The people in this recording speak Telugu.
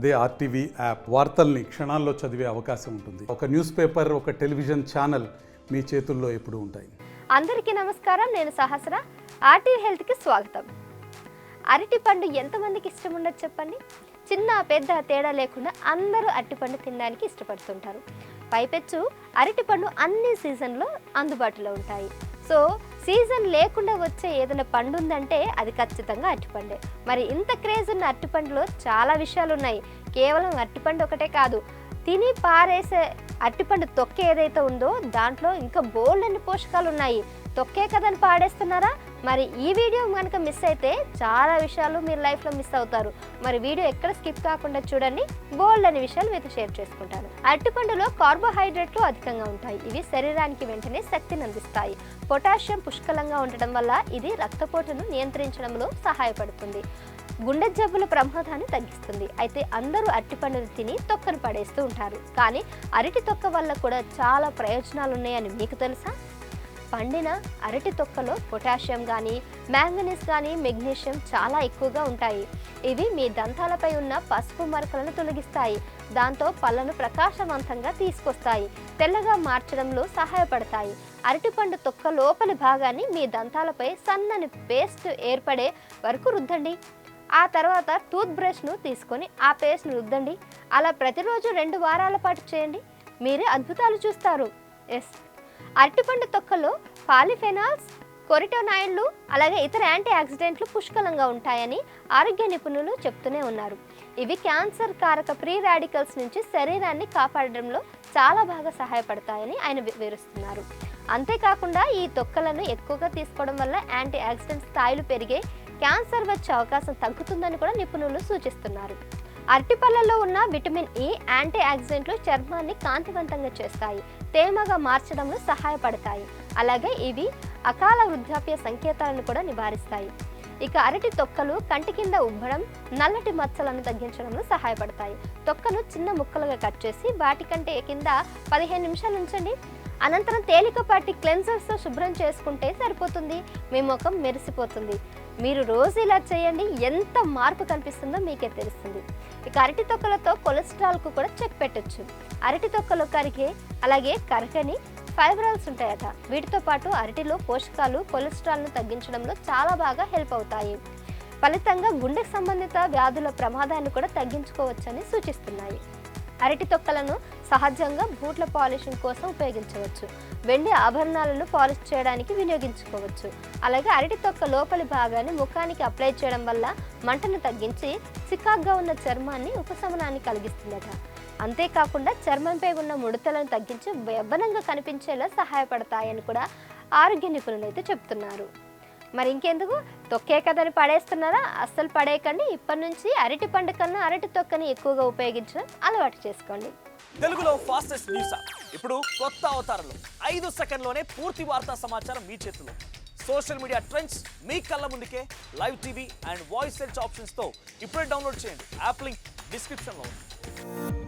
అదే ఆర్టీవీ యాప్ వార్తల్ని క్షణాల్లో చదివే అవకాశం ఉంటుంది. ఒక న్యూస్ పేపర్ ఒక టెలివిజన్ ఛానల్ మీ చేతుల్లో ఎప్పుడు ఉంటాయి. అందరికీ నమస్కారం. నేను సహస్ర. ఆర్టీవీ హెల్త్కి స్వాగతం. అరటి పండు ఎంతమందికి ఇష్టం ఉండదు చెప్పండి? చిన్న పెద్ద తేడా లేకుండా అందరూ అరటిపండు తినడానికి ఇష్టపడుతుంటారు. పైపెచ్చు అరటిపండు అన్ని సీజన్లో అందుబాటులో ఉంటాయి. సో సీజన్ లేకుండా వచ్చే ఏదైనా పండు ఉందంటే అది ఖచ్చితంగా అరటిపండే. మరి ఇంత క్రేజ్ ఉన్న అరటిపండులో చాలా విషయాలు ఉన్నాయి కేవలం అరటిపండు ఒకటే కాదు తిని పారేసే అరటిపండు తొక్క ఏదైతే ఉందో దాంట్లో ఇంకా బోల్డ్ అన్ని పోషకాలు ఉన్నాయి తొక్కే కదని పాడేస్తున్నారా? మరి ఈ వీడియో కనుక మిస్ అయితే చాలా విషయాలు మీరు లైఫ్లో మిస్ అవుతారు. మరి వీడియో ఎక్కడ స్కిప్ కాకుండా చూడండి. బోల్డ్ అనే విషయాలు మీతో షేర్ చేసుకుంటాను. అరటిపండులో కార్బోహైడ్రేట్లు అధికంగా ఉంటాయి. ఇవి శరీరానికి వెంటనే శక్తిని అందిస్తాయి. పొటాషియం పుష్కలంగా ఉండటం వల్ల ఇది రక్తపోటును నియంత్రించడంలో సహాయపడుతుంది. గుండె జబ్బుల ప్రమాదాన్ని తగ్గిస్తుంది. అయితే అందరూ అరటిపండును తిని తొక్కను పడేస్తూ ఉంటారు. కానీ అరటి తొక్క వల్ల కూడా చాలా ప్రయోజనాలు ఉన్నాయని మీకు తెలుసా? పండిన అరటి తొక్కలో పొటాషియం కానీ మ్యాంగనీస్ కానీ మెగ్నీషియం చాలా ఎక్కువగా ఉంటాయి. ఇవి మీ దంతాలపై ఉన్న పసుపు మరకలను తొలగిస్తాయి. దాంతో పళ్ళను ప్రకాశవంతంగా తీసుకొస్తాయి. తెల్లగా మార్చడంలో సహాయపడతాయి. అరటిపండు తొక్క లోపలి భాగాన్ని మీ దంతాలపై సన్నని పేస్ట్ ఏర్పడే వరకు రుద్దండి. ఆ తర్వాత టూత్ బ్రష్ను తీసుకొని ఆ పేస్ట్ను రుద్దండి. అలా ప్రతిరోజు రెండు వారాల పాటు చేయండి. మీరే అద్భుతాలు చూస్తారు. ఎస్. అరటిపండు తొక్కలో పాలిఫెనాల్స్ కొరిటోనాయిడ్లు అలాగే ఇతర యాంటీ ఆక్సిడెంట్లు పుష్కలంగా ఉంటాయని ఆరోగ్య నిపుణులు చెప్తూనే ఉన్నారు. ఇవి క్యాన్సర్ కారక ప్రీ రాడికల్స్ నుంచి శరీరాన్ని కాపాడడంలో చాలా బాగా సహాయపడతాయని ఆయన వివరిస్తున్నారు. అంతేకాకుండా ఈ తొక్కలను ఎక్కువగా తీసుకోవడం వల్ల యాంటీ ఆక్సిడెంట్ స్థాయిలు పెరిగే క్యాన్సర్ వచ్చే అవకాశం తగ్గుతుందని కూడా నిపుణులు సూచిస్తున్నారు. అరటిపళ్ళలో ఉన్న విటమిన్ ఈ యాంటీ ఆక్సిడెంట్లు చర్మాన్ని కాంతివంతంగా చేస్తాయి. తేమగా మార్చడంలో సహాయపడతాయి. అలాగే ఇవి అకాల వృద్ధాప్య సంకేతాలను కూడా నివారిస్తాయి. ఇక అరటి తొక్కలు కంటి కింద ఉబ్బడం నల్లటి మచ్చలను తగ్గించడంలో సహాయపడతాయి. తొక్కను చిన్న ముక్కలుగా కట్ చేసి వాటి కంటే కింద పదిహేను నిమిషాలు ఉంచండి. అనంతరం తేలికపాటి క్లెన్సర్స్తో శుభ్రం చేసుకుంటే సరిపోతుంది. మీ ముఖం మెరిసిపోతుంది. మీరు రోజు ఇలా చేయండి ఎంత మార్పు కనిపిస్తుందో మీకే తెలుస్తుంది. ఇక అరటి తొక్కలతో కొలెస్ట్రాల్కు కూడా చెక్ పెట్టచ్చు. అరటి తొక్కలు కరిగే అలాగే కరకని ఫైబ్రాల్స్ ఉంటాయట. వీటితో పాటు అరటిలో పోషకాలు కొలెస్ట్రాల్ను తగ్గించడంలో చాలా బాగా హెల్ప్ అవుతాయి. ఫలితంగా గుండెకు సంబంధిత వ్యాధుల ప్రమాదాన్ని కూడా తగ్గించుకోవచ్చని సూచిస్తున్నాయి. అరటి తొక్కలను సహజంగా బూట్ల పాలిషింగ్ కోసం ఉపయోగించవచ్చు. వెండి ఆభరణాలను పాలిష్ చేయడానికి వినియోగించుకోవచ్చు. అలాగే అరటి తొక్క లోపలి భాగాన్ని ముఖానికి అప్లై చేయడం వల్ల మంటను తగ్గించి చికాగ్గా ఉన్న చర్మాన్ని ఉపశమనాన్ని కలిగిస్తుందట. అంతేకాకుండా చర్మంపై ఉన్న ముడతలను తగ్గించి యవ్వనంగా కనిపించేలా సహాయపడతాయని కూడా ఆరోగ్య నిపుణులు అయితే చెప్తున్నారు. మరి ఇంకెందుకు? తొక్కే కదని పడేస్తున్నారా అస్సలు పడేయకండి. ఇప్పటి నుంచి అరటి పండు కన్నా అరటి తొక్కని ఎక్కువగా ఉపయోగించడం అలవాటు చేసుకోండి. తెలుగులో ఫాస్టెస్ట్ న్యూస్ ఇప్పుడు కొత్త అవతారంలో. ఐదు సెకండ్లోనే పూర్తి వార్తా సమాచారం మీ చేతిలో. సోషల్ మీడియా ట్రెండ్స్ మీ కళ్ళ ముందుకే live TV and voice search ఆప్షన్స్తో ఇప్పుడే డౌన్లోడ్ చేయండి. యాప్ లింక్ డిస్క్రిప్షన్లో ఉంది.